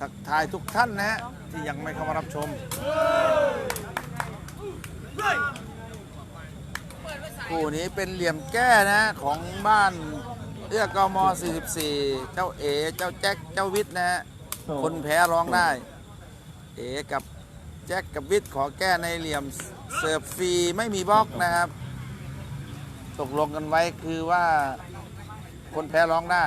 ทักทายทุกท่านนะฮะที่ยังไม่เข้ามารับชมคู่นี้เป็นเหลี่ยมแก้นะของบ้านเอื้อกม 44 เจ้าเอ เจ้าแจ็ค เจ้าวิทย์นะฮะ คนแพ้ร้องได้ เอ กับแจ็ค กับวิทย์ขอแก้ในเหลี่ยมเสิร์ฟฟรีไม่มีบล็อกนะครับ ตกลงกันไว้คือว่าคนแพ้ร้องได้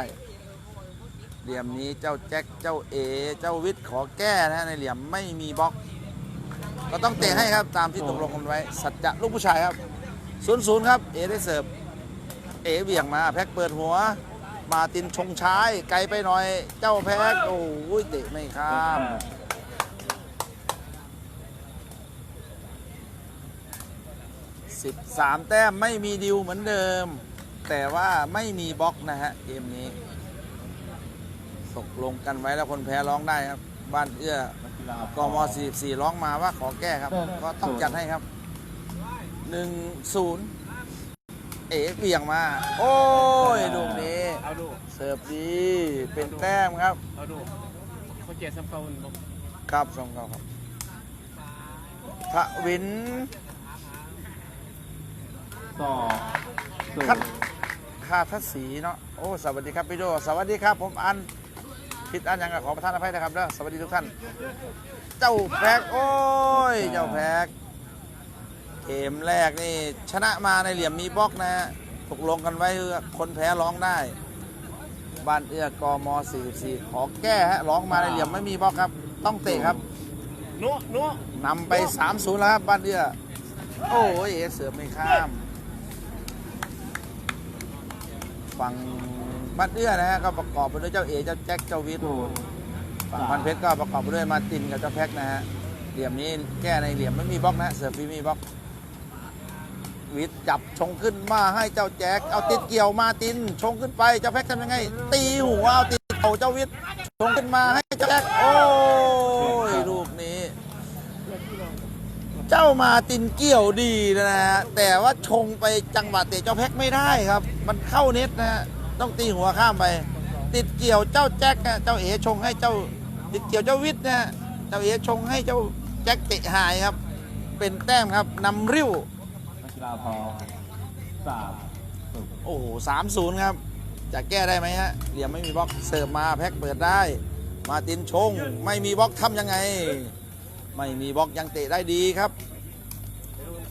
เหลี่ยมนี้เจ้าแจ็คเจ้าเอ เจ้าวิทย์ขอแก้นะฮะในเหลี่ยมไม่มีบล็อก ก็ต้องเตะให้ครับตามที่ตกลงกันไว้ สัจจะลูกผู้ชายครับศูนย์ศูนย์ครับเอได้เสิร์ฟเอเบี่ยงมาแพ็กเปิดหัว มาตินชงชายไกลไปหน่อยเจ้าแพ็กโอ้ยเตะไม่ข้าม13 แต้มไม่มีดิวเหมือนเดิม แต่ว่าไม่มีบล็อกนะฮะเกมนี้ ตกลงกันไว้แล้วคนแพ้ร้องได้ครับ บ้านเอื้อกม44ร้องมาว่าขอแก้ครับ ก็ต้องจัดให้ครับ1-0เอ๋เบี่ยงมา โอ้ยลูกนี้เอาดูเสิร์ฟดีเป็นแต้มครับเอาดูเขาเจ็ดซัมเปาอุ่นบอกครับสองเก้าครับทวินสองศูนคัดย์คาทัศสีเนาะโอ้สวัสดีครับพี่โดสวัสดีครับผมอัน ผิดอันยังไงขอประทานอภัยนะครับเด้อสวัสดีทุกท่าน เจ้าแพกโอ้ย เจ้าแพกเกมแรกนี่ชนะมาในเหลี่ยมมีบล็อกนะฮะตกลงกันไว้คือคนแพ้ร้องได้บ้านเอื้อกม44ขอแก้ฮะร้องมาในเหลี่ยมไม่มีบล็อกครับ ต้องเตะครับนัวนัวนำไป 3-0แล้วครับบ้านเอื้อโอ้ยเอเสือไม่ข้าม ฝั่ง บ้านเอื้อนะฮะก็ประกอบไปด้วยเจ้าเอเจ้าแจ็คเจ้าวิทย์ศูนย์ฝั่งพันเพชรก็ประกอบไปด้วยมาร์ตินกับเจ้าแพ็กนะฮะเหลี่ยมนี้แก้ในเหลี่ยมไม่มีบล็อกนะเสือฟรีไม่มีบล็อก วิทย์จับชงขึ้นมาให้เจ้าแจ็คเอาติดเกี่ยวมาร์ตินชงขึ้นไปเจ้าแพ็กทำยังไง ตีหัวเอาติดเข่าเจ้าวิทย์ชงขึ้นมาให้เจ้าแจ็คโอ้ยลูกนี้ เจ้ามาตินเกี่ยวดีนะฮะแต่ว่าชงไปจังหวะเตะเจ้าแพ็กไม่ได้ครับ มันเข้าเน็ตนะฮะ ต้องตีหัวข้ามไป ติดเกี่ยวเจ้าแจ็คอะเจ้าเอชงให้เจ้า ติดเกี่ยวเจ้าวิทย์นะฮะเจ้าเอชงให้เจ้าแจ็คเตะหายครับ เป็นแต้มครับนำริ้วนักกีฬาพอสามศูนย์โอ้โหสามศูนย์ครับ จะแก้ได้ไหมฮะเหลี่ยมไม่มีบล็อกเสิร์ฟมาแพ็กเปิดได้ มาตินชง ไม่มีบล็อกทำยังไง ไม่มีบล็อกยังเตะได้ดีครับ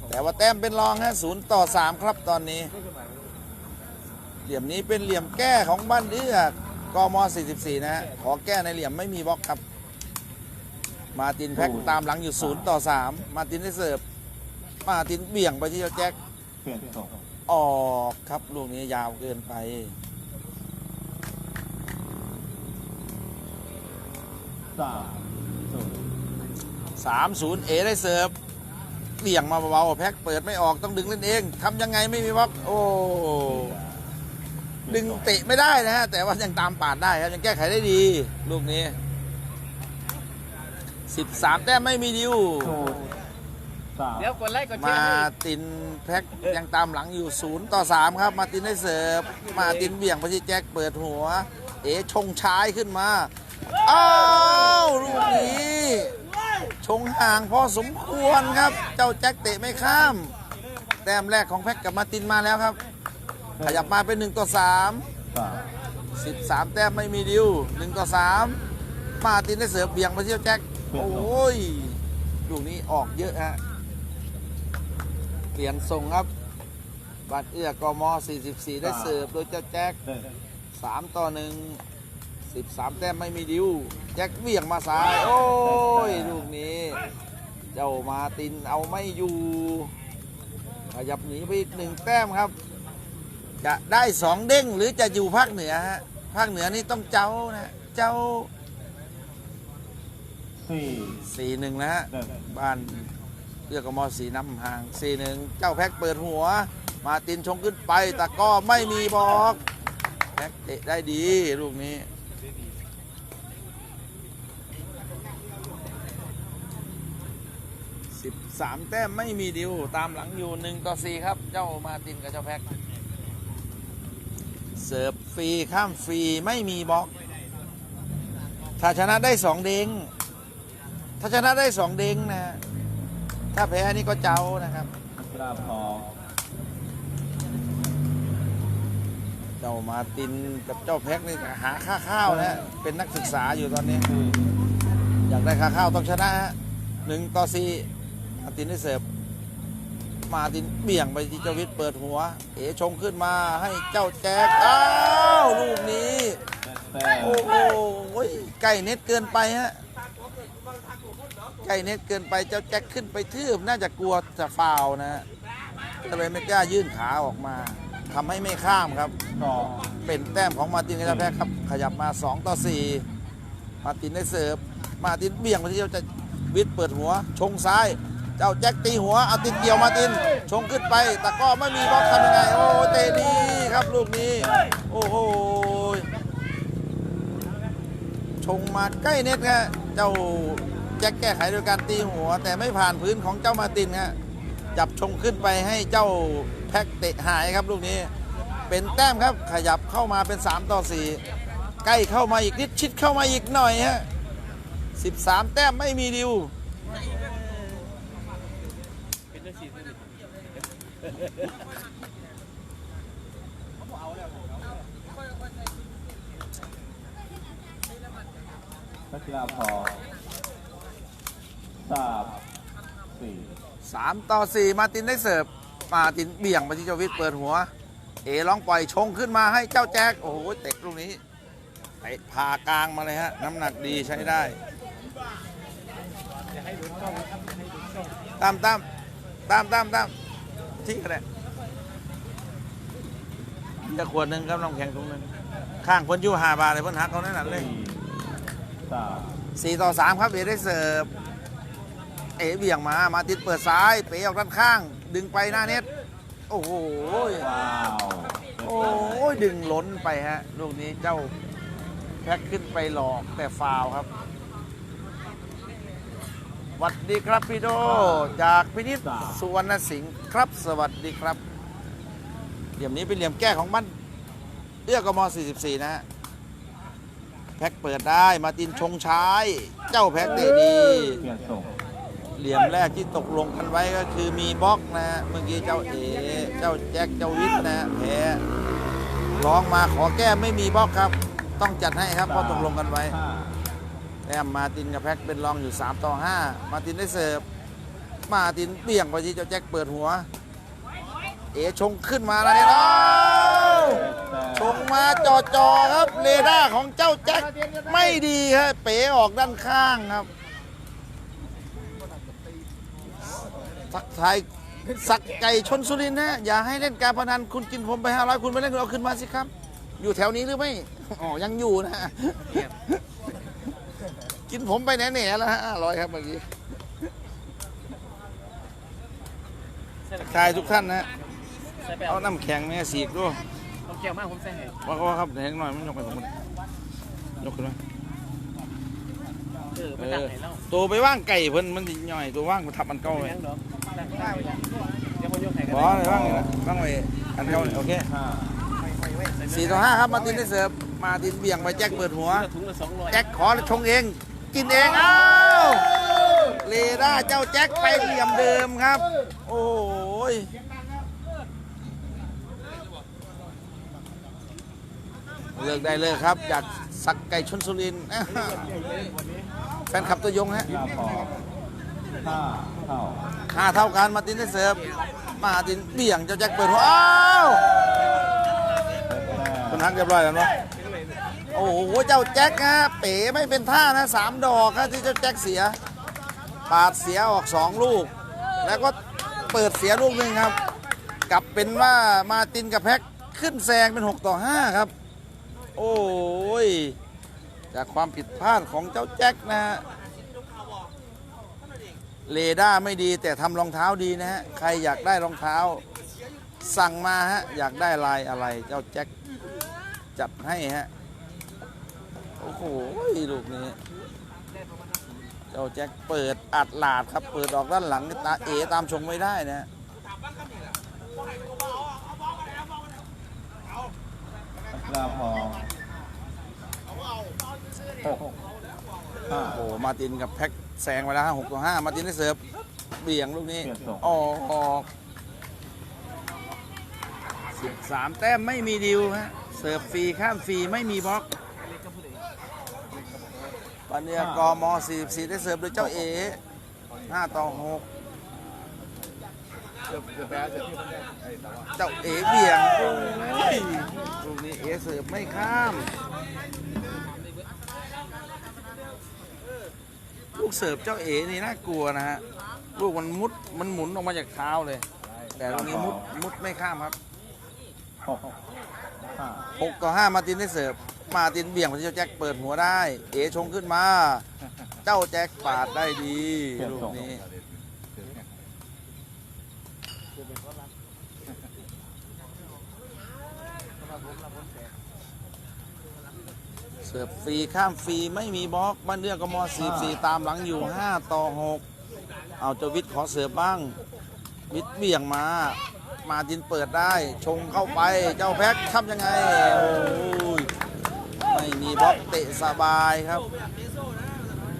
แต่ว่าแต้มเป็นรองฮะศูนย์ต่อสามครับตอนนี้ เหลี่ยมนี้เป็นเหลี่ยมแก้ของบ้านเอื้อกม 44 นะฮะขอแก้ในเหลี่ยมไม่มีบล็อกครับ มาตินแพ็กตามหลังอยู่ศูนย์ต่อสามมาตินได้เสิร์ฟมาตินเบี่ยงไปที่เจ้าแจ็คเปลี่ยนส่งออกครับลูกนี้ยาวเกินไปสามศูนย์3-0เอได้เสิร์ฟเบี่ยงมาเบาๆแพ็คเปิดไม่ออกต้องดึงเล่นเองทำยังไงไม่มีบล็อกโอ้ ดึงเตะไม่ได้นะฮะ แต่ว่ายังตามปาดได้ครับ ยังแก้ไขได้ดี ลูกนี้ 13 แต้มไม่มีดิวศูนย์สามเดี๋ยวกดไลค์กดแชมาร์ให้ตินแพ็คยังตามหลังอยู่ 0 ต่อ 3 ครับ มาตินได้เสิร์ฟ มาตินเบี่ยงไปที่แจ็คเปิดหัว เอ๋ชงชายขึ้นมา อ้าวลูกนี้ ชงห่างพอสมควรครับ เจ้าแจ็คเตะไม่ข้าม แต้มแรกของแพ็คกับมาตินมาแล้วครับ ขยับมาเป็น 1 ต่อ3สาม13 แต้มไม่มีดิว1ต่อ 3 มาตินได้เสิร์ฟเบี่ยงไปที่เจ้าแจ็คโอ้ยลูกนี้ออกเยอะฮะเปลี่ยนทรงครับ บัตรเอื้อกม 44 ได้เสิร์ฟโดยเจ้าแจ็คหนึ่ง3ต่อ 1 13 แต้มไม่มีดิวแจ็คเบี่ยงมาซ้าย โอ้ยลูกนี้ เจ้ามาตินเอาไม่อยู่ขยับหนีไปอีกหนึ่งแต้มครับ จะได้สองเด้งหรือจะอยู่ภาคเหนือฮะภาคเหนือนี่ต้องเจ้านะเจ้าสี่4 1นะฮะหนึ่งบ้านเรือกบมสีน้ำห่างสี่หนึ่งเจ้าแพ็กเปิดหัว มาตินชงขึ้นไปแต่ก็ไม่มีบอกแพ็กเตะได้ดีลูกนี้สิบสามแต้มไม่มีดิวตามหลังอยู่หนึ่งต่อสี่ครับ เจ้ามาตินกับเจ้าแพ็ก เสิร์ฟฟรีข้ามฟรีไม่มีบล็อก ถ้าชนะได้สองเด้งถ้าชนะได้สองเด้งนะฮะถ้าแพ้นี่ก็เจ้านะครับกราบทองเจ้ามาร์ตินกับเจ้าแพ็กนี่หาค่าข้าวนะฮะเป็นนักศึกษาอยู่ตอนนี้สี่อยากได้ค่าข้าวต้องชนะฮะหนึ่งต่อสี่มาร์ตินได้เสิร์ฟ มาตินเบี่ยงไปที่เจวิทเปิดหัว เอชงขึ้นมาให้เจ้าแจ็คอ้าวลูกนี้แต้มโอ้โหใกล้เน็ตเกินไปฮะใกล้เน็ตเกินไปเจ้าแจ็คขึ้นไปทืบน่าจะกลัวจะฟาวนะฮะก็เลยไม่กล้ายื่นขาออกมาทำให้ไม่ข้ามครับเป็นแต้มของมาตินกับแพ้ครับ ขยับมา 2 ต่อ 4 มาตินได้เสิร์ฟมาตินเบี่ยงไปที่เจ้าจะวิทเปิดหัวชงซ้าย เจ้าแจ็คตีหัวเอาติดเกี่ยวมาติน ชงขึ้นไปแต่ก็ไม่มีบล็อกทำยังไง โอ้เตะดีครับลูกนี้ โอ้โหชงมาใกล้เน็ตครับเจ้าแจ็คแก้ไขโดยการตีหัว แต่ไม่ผ่านพื้นของเจ้ามาตินครับจับชงขึ้นไปให้เจ้าแพ็กเตะหายครับลูกนี้ เป็นแต้มครับขยับเข้ามาเป็น 3 ต่อ 4 ใกล้เข้ามาอีกนิดชิดเข้ามาอีกหน่อยฮะ13 แต้มไม่มีดิว เป็นเรื่องสี่เรื่องนักกีฬาพอสามสี่3ต่อ4มาตินได้เสิร์ฟมาตินเบี่ยงไปที่เจวิทเปิดหัว เอร้องปล่อยชงขึ้นมาให้เจ้าแจ็คโอ้โหเตะลูกนี้ไปพากลางมาเลยฮะ น้ำหนักดีใช้ได้ตามตาม ตามตามตามทิ้งกันเลยจะขวดหนึ่งครับน้ำแข็งถุงหนึ่งข้างคนอยู่หาบาทเลยเพิ่นหักเขาแน่นอนเลยสี่สามสี่ต่อสามครับเอได้เสิร์ฟเอเบี่ยงมา มาติดเปิดซ้าย เป๋ออกด้านข้าง ดึงไปหน้าเน็ต โอ้โหว้าวโอ้ยดึงล้นไปฮะ ลูกนี้เจ้าแพ็คขึ้นไปหลอกแต่ฟาวล์ครับส วัสดีครับพี่โด จากพินิษสุวรรณสิงห์ครับ สวัสดีครับ เหลี่ยมนี้เป็นเหลี่ยมแก้ของบ้านเอื้อกม 44 นะฮะ แพ็คเปิดได้ มาตินชงชาย เจ้าแพ็คเตะดี เปลี่ยนส่งเหลี่ยมแรกที่ตกลงกันไว้ก็คือมีบล็อกนะฮะ เมื่อกี้เจ้าเอ เจ้าแจ็ค เจ้าวิทย์นะฮะแพ้ร้องมาขอแก้ไม่มีบล็อกครับ ต้องจัดให้ครับเพราะตกลงกันไว้ ห้า แต้มมาตินกับแพ็คเป็นรองอยู่ 3 ต่อ 5 มาตินได้เสิร์ฟ มาตินเบี่ยงไปที่เจ้าแจ็คเปิดหัว เอชงขึ้นมาแล้วเนี่ยอ้าวแต้มชงมาจอจอๆครับเรดาร์ของเจ้าแจ็คไม่ดีครับเป๋ออกด้านข้างครับทักทายสักไก่ชนสุรินทร์นะอย่าให้เล่นการพนันคุณกินผมไปห้าร้อยคุณไปเล่นเอาขึ้นมาสิครับ อยู่แถวนี้หรือไม่อ๋อยังอยู่นะ กินผมไปแน่ๆแล้วฮะห้าร้อยครับเมื่อกี้ทายทุกท่านนะฮะใส่ไปเอาเอาน้ำแข็งแม่สีกด้วยเอาแก้วมากผมใส่ให้ว่าว่าครับเห็นหน่อยมันยกไปผมมันยกขึ้นมาเออเอไม่ตั้งอไหนเล่าตัวไปว่างไก่เพิ่นมันสิย่อยตัวว่างมันทับมันเก้าไม่เลยยังดอกตั้งข้าวยังเดี๋ยวผมยกให้กันบอเลยว่างเลยนะว่างไว้อันเก้าเลยโอเคห้าสี่ต่อห้าครับมาร์ตินได้เสิร์ฟมาร์ตินเบี่ยงไปแจ็คเปิดหัว ถุงละสองร้อยแจ็คขอชงเอง กินเองเอ้าเลด้าเจ้าแจ็คไปเหลี่ยมเดิมครับ โอ้ยเลิกได้เลยครับจากสักไก่ชนสุรินแฟนคลับตัวยงฮะกีฬาพอห้าเท่ากันมาตินได้เสิร์ฟมาตินเบี่ยงเจ้าแจ็คเปิดหัวอ้าวแต้คุณมทักเรียบร้อยแล้วเนาะ อ้โหเจ้าแจ็คฮะเป๋ไม่เป็นท่านะสามดอกครับที่เจ้าแจ็คเสีย ปาดเสียออกสองลูก แล้วก็เปิดเสียลูกหนึ่งครับ กลับเป็นว่ามาตินกับแพ็คขึ้นแซงเป็น 6 ต่อ 5 ครับ โอ้ย จากความผิดพลาดของเจ้าแจ็คนะฮะเรดาไม่ดีแต่ทำรองเท้าดีนะฮะ ใครอยากได้รองเท้า สั่งมาฮะ อยากได้ลายอะไรเจ้าแจ็คจัดให้ฮะ โอ้โหลูกนี้ เจ้าแจ็คเปิดอัดหลาดครับ เปิดออกด้านหลังนี่ตาเอตามชงไม่ได้นะนักกีฬาพอหกห้าโอ้โห มาตินกับแพ็คแซงไปแล้วฮะหกต่อห้ามาตินได้เสิร์ฟเบี่ยงลูกนี้เปลี่ยนส่งออกออกสิบสามแต้มไม่มีดิวฮะ เสิร์ฟฟรีข้ามฟรีไม่มีบล็อก ปันเนียกม44ได้เสิร์ฟโดยเจ้าเอ5ต่อ6เจ้าเอเบี่ยงโอ้ยลูกนี้เอเสิร์ฟไม่ข้าม ลูกเสิร์ฟเจ้าเอ๋นี่น่ากลัวนะฮะ ลูกมันมุดมันหมุนออกมาจากเท้าเลย แต่ตรงนี้มุดมุดไม่ข้ามครับหกห้าหกต่อห้ามาร์ตินได้เสิร์ฟ มาตินเบี่ยงไปที่เจ้าแจ็คเปิดหัวได้ เอชงขึ้นมา เจ้าแจ็คปาดได้ดีลูกนี้เสิร์ฟฟรีข้ามฟรีไม่มีบล็อกบ้านเรื่องกม44ตามหลังอยู่ 5 ต่อ 6 เอาเจ้าวิทย์ขอเสิร์ฟบ้าง วิทย์เบี่ยงมา มาตินเปิดได้ ชงเข้าไปเจ้าแพ็คทำยังไงโอ้ ไม่มีบล็อกเตะสบายครับ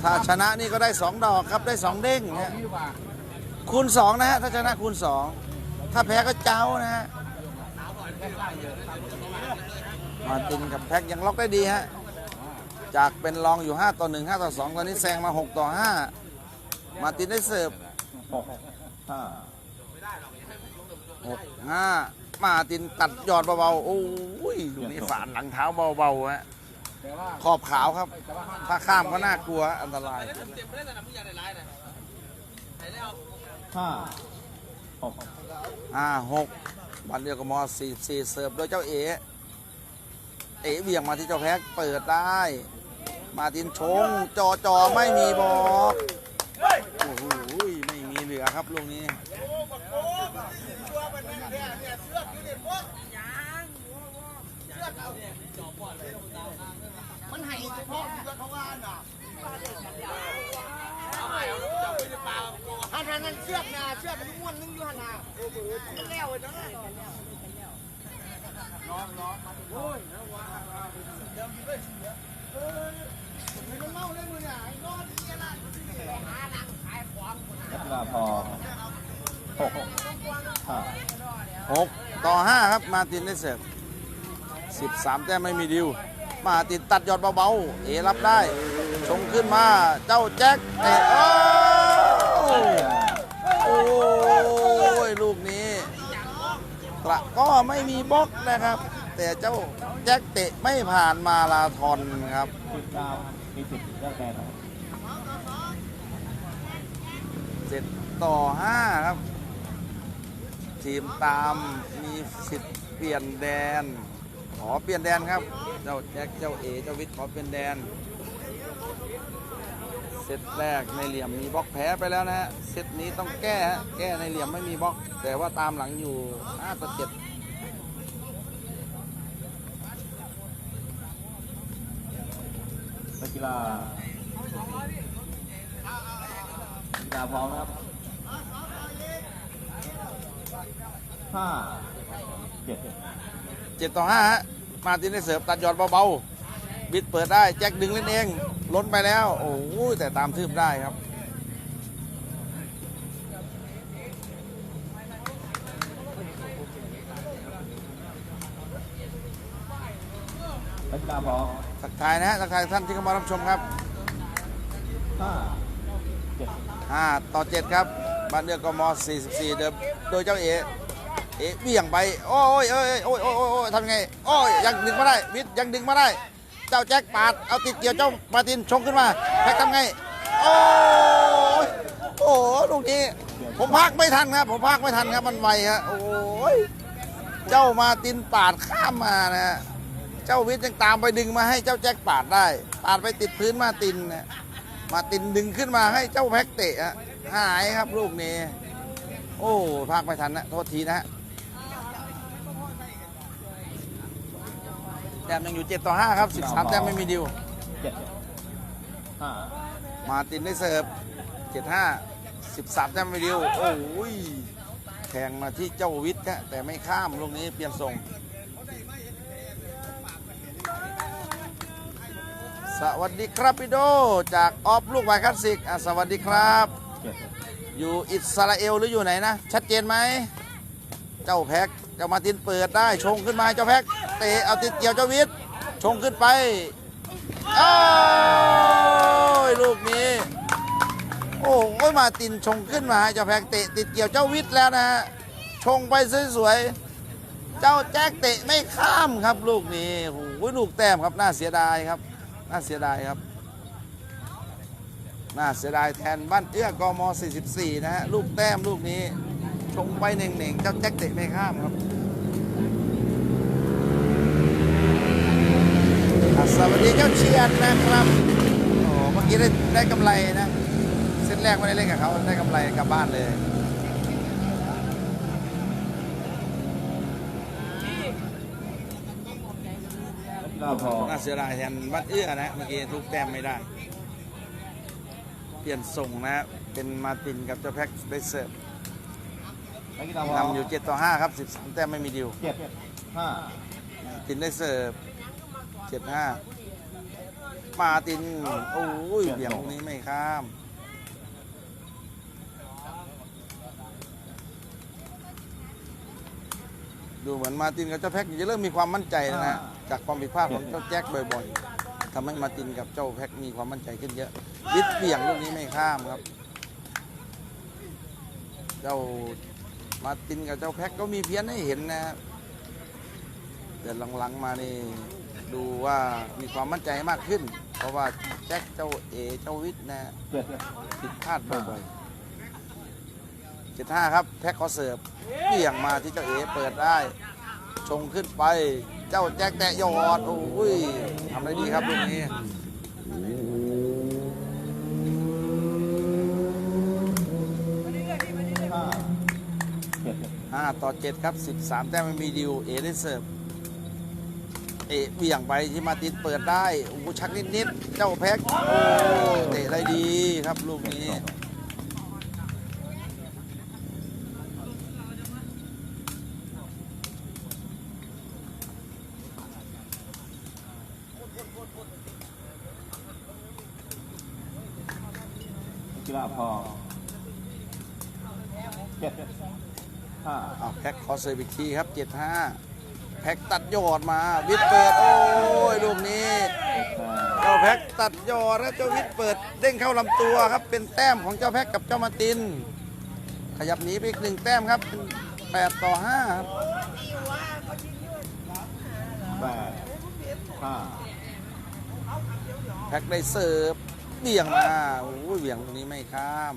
ถ้าชนะนี่ก็ได้ 2 ดอกครับได้ 2 เด้งฮะคูณ2นะฮะถ้าชนะคูณ 2 ถ้าแพ้ก็เจ้านะฮะมาตินกับแพ็คยังล็อกได้ดีฮะจากเป็นรองอยู่ 5 ต่อ 1 5 ต่อ 2 ตอนนี้แซงมา 6 ต่อ 5 มาตินได้เสิร์ฟหกห้า6 5มาตินตัดยอดเบาๆ โอ้ยลูนี้ฝานหลังเท้าเบาๆฮะ ขอบขาวครับ ถ้าข้ามก็น่ากลัวอันตรายห้าหกอ่าหกบันเดียวกับมอสี่สี่เสิร์ฟโดยเจ้าเอ๋เอ๋เบี่ยงมาที่เจ้าแพ็คเปิดได้ มาตินชงจอจอไม่มีบอกโอ้โหไม่มีเหลือครับลูกนี้ หันหันนั่นเชือกนะเชือกมันม้วนนึงอยู่หันนะโอ้โหมันแล้วเลยนะมันเมาเลยมึงอะไอ้นอนนี่อะไรหาหนังขายของนักกีฬาพอหกห้าหกต่อห้าครับมาตินได้เสร์ฟสิบสามแต้มไม่มีดิว มาตินตัดยอดเบาๆเอรับได้ชงขึ้นมาเจ้าแจ็คเตะโอ้โอ้ยลูกนี้กระก็ไม่มีบล็อกนะครับ แต่เจ้าแจ็คเตะไม่ผ่านมาลาทอนครับเก้ามีสิบเลือกแดนนะครับเจ็ดต่อห้าครับ ทีมตามมีสิทธิ์เปลี่ยนแดน ขอเปลี่ยนแดนครับ เจ้าแจ็คเจ้าเอเจ้าวิทย์ขอเปลี่ยนแดน เซตแรกในเหลี่ยมมีบล็อกแพ้ไปแล้วนะฮะ เซตนี้ต้องแก้ฮะ แก้ในเหลี่ยมไม่มีบล็อก แต่ว่าตามหลังอยู่5ต่อ7นักกีฬานักกีฬาพร้อมนะครับห้าเจ็ด เจ็ดต่อห้าฮะมาตินได้เสิร์ฟตัดยอดเบาๆ บิดเปิดได้แจ็คดึงเล่นเอง ล้นไปแล้ว โอ้โหแต่ตามทืบได้ครับนักกีฬาพอมทักทายนะฮะทักทายท่านที่เข้ามารับชมครับห้าเจ็ด5ต่อ 7 ครับบ้านเรือ กม 44 เดิมโดยเจ้าเอ เอเบี่ยงไป โอ้ยโอ้ยโอ้ยโอ้ยโอ้ยโอ้ยทำไง โอ้ยยังดึงมาได้วิทย์ยังดึงมาได้ เจ้าแจ็คปาด เอาติดเกี่ยวเจ้ามาตินชงขึ้นมาแจ็คทำไง โอ้ยโอ้ยลูกนี้ผมพักไม่ทันครับ ผมพักไม่ทันครับ มันไวฮะ โอ้ย เจ้ามาตินปาดข้ามมานะฮะเจ้าวิทย์ยังตามไปดึงมาให้เจ้าแจ็คปาดได้ ปาดไปติดพื้นมาตินนะมาตินดึงขึ้นมาให้เจ้าแพ็กเตะฮะหายครับลูกนี้ โอ้พากไม่ทันนะ โทษทีนะฮะ ต้มยังอยู่ 7 ต่อ 5 ครับ 13 แต้มไม่มีดิว เจ็ดห้ามาตินได้เสิร์ฟ 7 5 13 แต้มไม่มีดิว โอ้ยแทงมาที่เจ้าวิทย์ฮะแต่ไม่ข้ามลูกนี้เปลี่ยนทรงสวัสดีครับพี่โดจากออฟลูกไวคลาสสิกอะสวัสดีครับ เจ็ดอยู่อิสราเอลหรืออยู่ไหนนะ ชัดเจนไหม เจ้าแพ็กเจ้ามาตินเปิดได้ชงขึ้นมาเจ้าแพ็กเตะเอาติดเกี่ยวเจ้าวิทย์ชงขึ้นไปโอ้ยลูกนี้โอ้ยมาตินชงขึ้นมาเจ้าแพ็กเตะติดเกี่ยวเจ้าวิทย์แล้วนะฮะชงไปสวยๆเจ้าแจ็คเตะไม่ข้ามครับลูกนี้โอ้ยลูกแต้มครับน่าเสียดายครับน่าเสียดายครับน่าเสียดายแทนบ้านเอื้อกม 44 นะฮะลูกแต้มลูกนี้ ชงไปเน่งๆ เจ้าแจ็คเตะไม่ข้ามครับอะสวัสดีเจ้าเชียนนะครับ โอ้เมื่อกี้ได้ได้กำไรนะ เส้นแรกไม่ได้เล่นกับเขาได้กำไรกลับบ้านเลยนักกีฬาพอน่าเสียดายแทนบ้านเอื้อนะ เมื่อกี้ลูกแต้มไม่ได้ เปลี่ยนส่งนะฮะเป็นมาร์ตินกับเจ้าแพ็กได้เสิร์ฟ นักกีฬาพอนำอยู่ 7 ต่อ 5 ครับ 13 แต้มไม่มีดิวเจ็ดห้าตินได้เสิร์ฟเจ็ดห้ามาติน โอ้ยเบี่ยงตรงนี้ไม่ข้ามดูเหมือนมาตินกับเจ้าแพ็กจะเริ่มมีความมั่นใจแล้วนะจากความผิดพลาดของเจ้าแจ็คบ่อยๆทำให้มาตินกับเจ้าแพ็กมีความมั่นใจขึ้นเยอะวิทย์เบี่ยงลูกนี้ไม่ข้ามครับ เจ้า มาตินกับเจ้าแพ็กก็มีเพี้ยนให้เห็นนะครับแต่หลังๆมานี่ดูว่ามีความมั่นใจมากขึ้น เพราะว่าแจ็คเจ้าเอเจ้าวิทย์นะผิดพลาดบ่อยๆเจ็ดห้าครับแพ็คขอเสิร์ฟเบี่ยงมาที่เจ้าเอเปิดได้ ชงขึ้นไป เจ้าแจ็คแตะยอดโอ้ยทำได้ดีครับลูกนี้ ห้าเจ็ด 5 ต่อ 7 ครับ 13 แต้มมีดิวเอได้เสิร์ฟเอเบี่ยงไปที่มาตินเปิดได้โอ้ชักนิดๆเจ้าแพ็คโอ้เตะได้ดีครับลูกนี้กกีฬาพอ เจ็ดห้าเอาแพ็คขอเสิร์ฟอีกทีครับ 75 แพ็คตัดยอดมา วิทย์เปิด โอ้ย ลูกนี้เจ้าแพ็คตัดยอดแล้วเจ้าวิทย์เปิดเด้งเข้าลำตัวครับ เป็นแต้มของเจ้าแพ็คกับเจ้ามาติน ขยับหนีไปอีกหนึ่งแต้มครับเป็น8ต่อ5ครับแปดห้าแพ็คได้เสิร์ฟเบี่ยงมาโอ้ยเบี่ยงตรงนี้ไม่ข้าม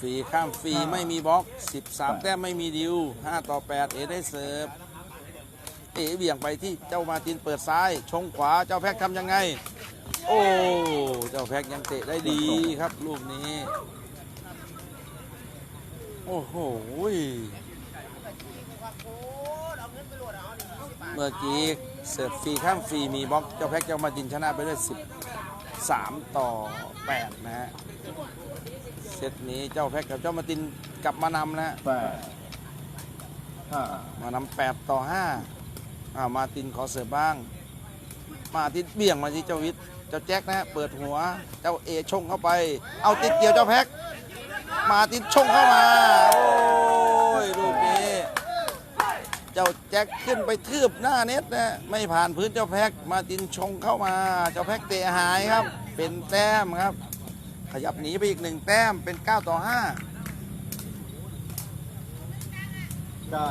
ฟฟรีข้ามฟรีไม่มีบล็อก 13 แต้มไม่มีดิว 5 ต่อ 8 เอได้เสิร์ฟ เอเบี่ยงไปที่เจ้ามาร์ตินเปิดซ้าย ชงขวาเจ้าแพ็คทำยังไง โอ้ เจ้าแพ็คยังเตะได้ดีครับลูกนี้ โอ้โหเมื่อกี้เสิร์ฟฟรีข้ามฟรีมีบล็อกเจ้าแพ็กเจ้ามาจินชนะไปด้วย 13 ต่อ 8 นะฮะ เซตนี้เจ้าแพ็กกับเจ้ามาตินกลับมานำนะฮะแปดห้ามานำ8ต่อ5อ่ามาตินขอเสิร์ฟบ้าง มาตินเบี่ยงมาที่เจ้าวิทย์เจ้าแจ็คนะฮะเปิดหัวเจ้าเอชงเข้าไป เอาติดเกี่ยวเจ้าแพ็กมาตินชงเข้ามาโอ้ยลูกนี้เจ้าแจ็คขึ้นไปทืบหน้าเน็ตนะไม่ผ่านพื้นเจ้าแพ็กมาตินชงเข้ามา เจ้าแพ็กเตะหายครับ เป็นแต้มครับ ขยับหนีไปอีกหนึ่งแต้มเป็น 9 ต่อ 5 เก้า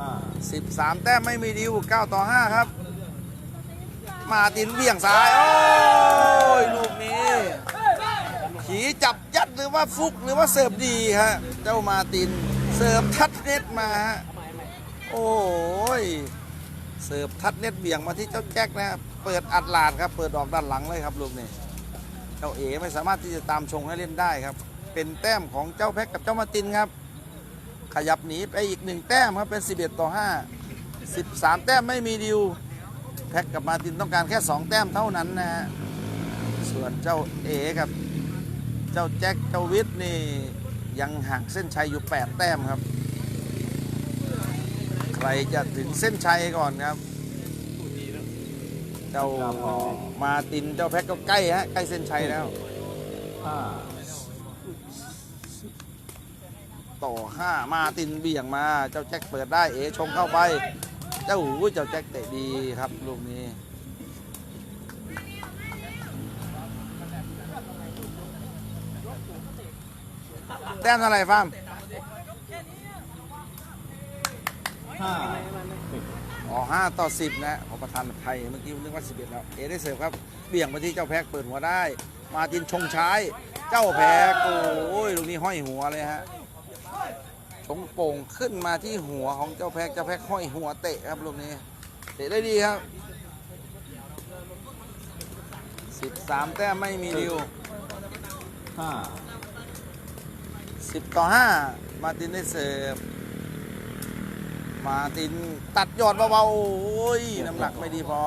ห้า13 แต้มไม่มีดิว 9 ต่อ 5 ครับ มาตินเบี่ยงซ้าย โอ้ย ลูกนี้ ขีจับยัดหรือว่าฟุกหรือว่าเสิร์ฟดีฮะ เจ้ามาติน เสิร์ฟทัดเน็ตมาฮะ โอ้ย เสิร์ฟทัดเน็ตเบี่ยงมาที่เจ้าแจ็คนะครับ เปิดอัดลาดครับ เปิดออกด้านหลังเลยครับลูกนี้ เจ้าเอ๋ไม่สามารถที่จะตามชงให้เล่นได้ครับ เป็นแต้มของเจ้าแพ็กกับเจ้ามาตินครับ ขยับหนีไปอีกหนึ่งแต้มครับเป็น 11 ต่อ 5 13 แต้มไม่มีดิวแพ็กกับมาตินต้องการแค่ 2 แต้มเท่านั้นนะฮะส่วนเจ้าเอกับ เจ้าแจ็คเจ้าวิทย์นี่ยังห่างเส้นชัยอยู่ 8 แต้มครับ ใครจะถึงเส้นชัยก่อนครับ จ้ามาตินเจ้าแพ็กก็ใกล้ฮะใกล้เส้นชัยแล้วต่อ5มาร์ตินเบี่ยงมาเจ้าแจ็คเปิดได้เอชงเข้าไป เจ้าหูเจ้าแจ็คเตะดีครับลูกนี้แต้มเท่าไรฟาร์ม ห้าสิบอ๋อห้าต่อสิบนะของประธานไทยเมื่อกี้นึกว่าสิบเอ็ดแล้ว เอได้เสิร์ฟครับ เบี่ยงมาที่เจ้าแพ็กเปิดหัวได้ มาตินชงใช้เจ้าแพ็กโอ้ยลูกนี้ห้อยหัวเลยฮะชงโป่งขึ้นมาที่หัวของเจ้าแพ็กเจ้าแพ็กห้อยหัวเตะครับลูกนี้ เตะได้ดีครับสิบสามแต้มไม่มีดิวห้าสิบต่อห้ามาตินได้เสิร์ฟ มาตินตัดยอดเบาๆโอ้ยน้ำหนักไม่ดีพอ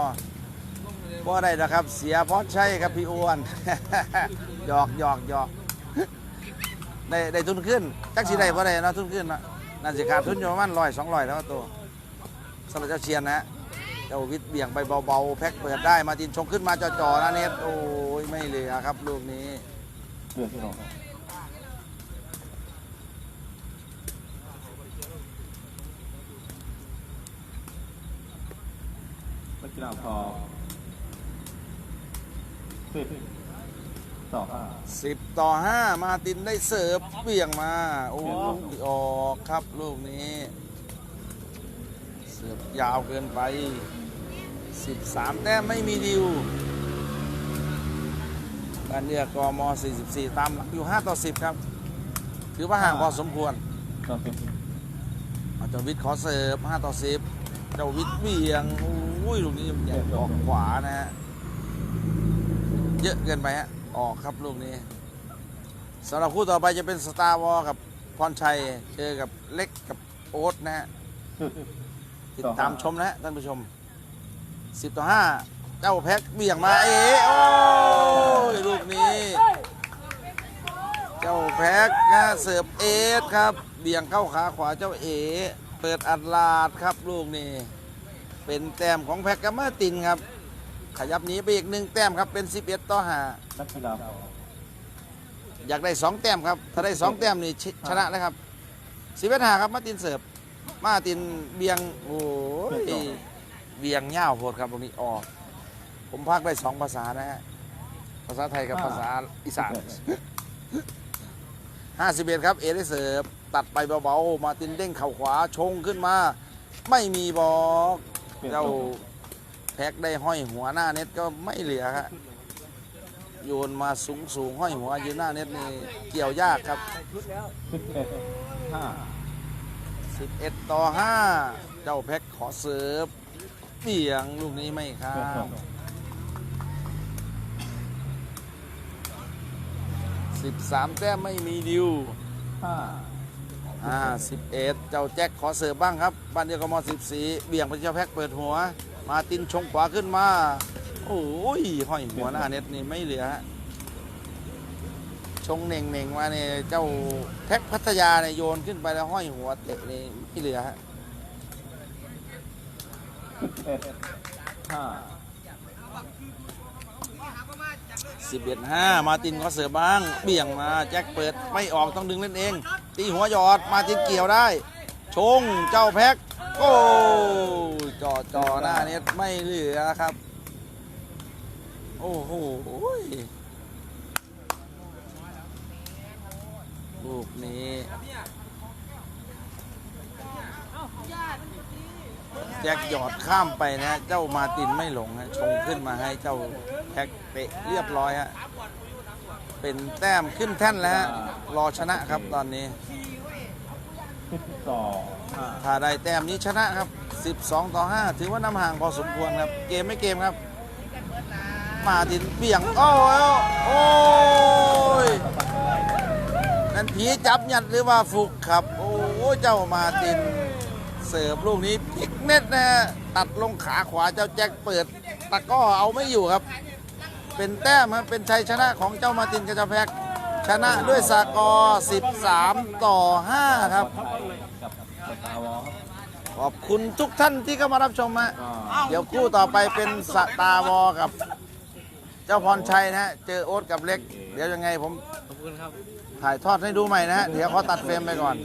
เพราะอะไรนะครับ เสียเพราะใช่ครับพี่อ้วนหยอกหยอกหยอกได้ได้ทุนขึ้นจักสีได้เพราะอะไรนะทุนขึ้นนะน่าจะขาดทุนอยู่ประมาณร้อยสองร้อยแล้วตัวสำหรับเจ้าเชียนนะเจ้าวิทย์เบี่ยงไปเบาๆแพ็คเปิดได้มาตินชงขึ้นมาจ่อๆนะเน็ตโอ้ยไม่เหลือครับลูกนี้เดือนที่หก นักกีฬาพอสิบต่อห้า สิบต่อห้ามาตินได้เสิร์ฟเบี่ยงมา โอ้ยออกครับลูกนี้ เสิร์ฟยาวเกินไป 13 แต้มไม่มีดิวการเรือกม 44 ตามหลังอยู่ 5 ต่อ 10 ครับ ถือว่าห่างพอสมควรต่อสิบอาจารย์วิทย์ขอเสิร์ฟ 5 ต่อ 10 เจ้าวิทย์เบี่ยงโอ้ ยลูกนี้ใหญ่ออกขวานะฮะ เยอะเกินไปฮะ ออกครับลูกนี้สำหรับคู่ต่อไปจะเป็นสตาร์วอลกับพรชัย เจอกับเล็กกับโอ๊ตนะฮะ ติดตามชมนะฮะท่านผู้ชม 10 ต่อ 5 เจ้าแพ็กเบี่ยงมาเอ๋โอ้ยลูกนี้ เจ้าแพ็กนะเสิร์ฟเอสครับ เบี่ยงเข้าขาขวาเจ้าเอ เปิดอัดลาดครับลูกนี้ เป็นแต้มของแพ็กกับมาร์ตินครับ ขยับหนีไปอีกหนึ่งแต้มครับเป็น 11 ต่อนักกีฬาพอ5อยากได้2แต้มครับ ถ้าได้2แต้มนี่ชชนะแล้วครับ11 5ครับมาร์ตินเสิร์ฟมาร์ตินเบียงโอ้ยเวียงเง่าวโพดครับตรงนี้ออก ผมพากได้สองภาษานะฮะภาษาไทยกับภาษาอีสานห้าสิบเอ็ดครับเอได้เสิร์ฟตัดไปเบาๆมาตินเด้งเข่าขวาชงขึ้นมา ไม่มีบอก เจ้าแพ็กได้ห้อยหัวหน้าเน็ตก็ไม่เหลือครับโยนมาสูงสูงๆห้อยหัวยืนหน้าเน็ตนี่เกี่ยวยากครับสิบเอ็ดห้า11ต่อ5เจ้าแพ็กขอเสิร์ฟเบี่ยงลูกนี้ไม่ข้าเดือนสอมง13แต้มไม่มีดิวห้า อ่า11 เจ้าแจ็คขอเสิร์ฟบ้างครับบ้านเดียวกับม14 เบี่ยงไปเจ้าแพ็กเปิดหัว มาตินชงขวาขึ้นมา โอ้ยห้อยหัวหน้าเน็ตนี่ไม่เหลือฮะชงเน่งเน่งมาเนี่ยเจ้าแพ็กพัทยาเนี่ยโยนขึ้นไปแล้วห้อยหัวเตะนี่ไม่เหลือฮะสิบเอ็ดห้าสิบเอ็ดห้ามาตินก็เสือบ้าง เบี่ยงมา แจ็คเปิดไม่ออกต้องดึงเล่นเอง ตีหัวหยอดมาตินเกี่ยวได้ ชงเจ้าแพ็กโอ้จอจอหน้าเน็ตไม่เหลือครับ โอ้โหลูกนี้แจ็คหยอดข้ามไปนะ เจ้ามาตินไม่หลงฮะชงขึ้นมาให้เจ้าแพ็กเตะเรียบร้อยฮะ เป็นแต้มขึ้นแท่นแล้วฮะรอชนะครับตอนนี้สิบสองห้าถ้าได้แต้มนี้ชนะครับ 12 ต่อ 5 ถือว่านำห่างพอสมควรครับ เกมไม่เกมครับ มาตินเบี่ยง โอ้ยโอ้ยนั่นผีจับยัดหรือว่าฟุกครับ โอ้ยเจ้ามาติน เสิร์ฟลูกนี้พลิกเน็ตนะฮะตัดลงขาขวาเจ้าแจ็คเปิดตะกร้อเอาไม่อยู่ครับ เป็นแต้มครับเป็นชัยชนะของเจ้ามาตินกับเจ้าแพกชนะด้วยสกอร์ 13 ต่อ5ครับไทยกับสตาครับ ขอบคุณทุกท่านที่เข้ามารับชมฮะเดี๋ยวคู่ต่อไปเป็นสตาร์วอกับ เจ้าพรชัยนะฮะ เจอโอ๊ตกับเล็ก เดี๋ยวยังไงผมขอบคุณครับถ่ายทอดให้ดูใหม่นะฮะ เดี๋ยวเขาตัดเฟรมไปก่อน